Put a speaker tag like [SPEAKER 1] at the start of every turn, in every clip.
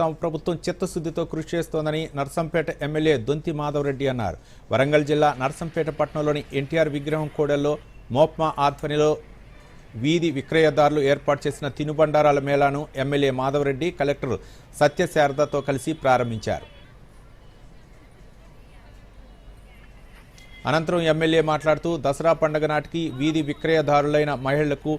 [SPEAKER 1] తమ ప్రభుత్వం చిత్తశుద్ధితో కృషి చేస్తోందని నర్సంపేట ఎమ్మెల్యే దొంతి మాధవరెడ్డి అన్నారు. వరంగల్ జిల్లా నర్సంపేట పట్టణంలోని ఎన్టీఆర్ విగ్రహం కోడల్లో మోప్మా ఆధ్వర్యంలో వీధి విక్రయదారులు ఏర్పాటు చేసిన తినుబండారాల మేళాను ఎమ్మెల్యే మాధవరెడ్డి కలెక్టర్ సత్యశారదతో కలిసి ప్రారంభించారు. అనంతరం ఎమ్మెల్యే మాట్లాడుతూ దసరా పండుగ నాటికి వీధి విక్రయదారులైన మహిళలకు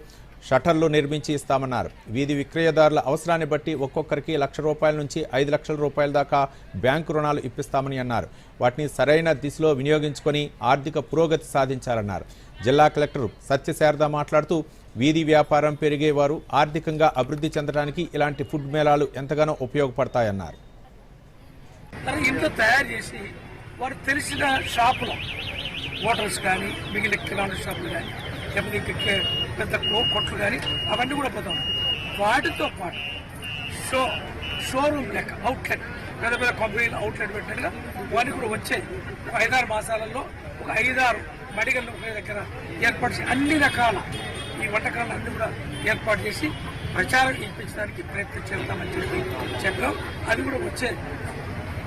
[SPEAKER 1] షటర్లు నిర్మించి ఇస్తామన్నారు. వీధి విక్రయదారుల అవసరాన్ని బట్టి ఒక్కొక్కరికి లక్ష రూపాయల నుంచి ఐదు లక్షల రూపాయల దాకా బ్యాంకు రుణాలు ఇప్పిస్తామని అన్నారు. వాటిని సరైన దిశలో వినియోగించుకొని ఆర్థిక పురోగతి సాధించాలన్నారు. జిల్లా కలెక్టర్ సత్యశారద మాట్లాడుతూ వీధి వ్యాపారం పెరిగేవారు ఆర్థికంగా అభివృద్ధి చెందడానికి ఇలాంటి ఫుడ్ మేళాలు ఎంతగానో ఉపయోగపడతాయన్నారు.
[SPEAKER 2] ఇంట్లో తయారు చేసి వారు తెలిసిన షాపులో హోటల్స్ కానీ మిగిలిన కిరాణా షాపులు కానీ లేకపోతే పెద్ద కో- కొట్లు కానీ అవన్నీ కూడా పోతాం వాటితో పాటు షో షోరూమ్ లెక్క అవుట్లెట్ పెద్ద పెద్ద కంపెనీలు అవుట్లెట్ పెట్టినట్టుగా వాటిని కూడా వచ్చే ఒక ఐదారు మాసాలలో ఒక ఐదారు మడిగళ్ళు దగ్గర ఏర్పాటు చేసి అన్ని రకాల ఈ వంటకాలను అన్ని కూడా ఏర్పాటు చేసి ప్రచారం ఇప్పించడానికి ప్రయత్నం చేద్దామని చెప్పి చెప్పాం. అది కూడా వచ్చే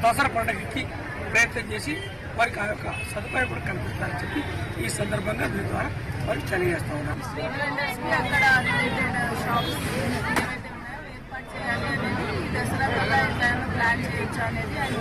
[SPEAKER 2] దసరా పండుగకి ప్రయత్నం చేసి వారికి ఆ యొక్క సదుపాయం కూడా కల్పిస్తారని చెప్పి ఈ సందర్భంగా మీ ద్వారా వారికి తెలియజేస్తా
[SPEAKER 3] ఉన్నాం. అక్కడ షాప్స్ దసరా ప్లాన్ చేయొచ్చు అనేది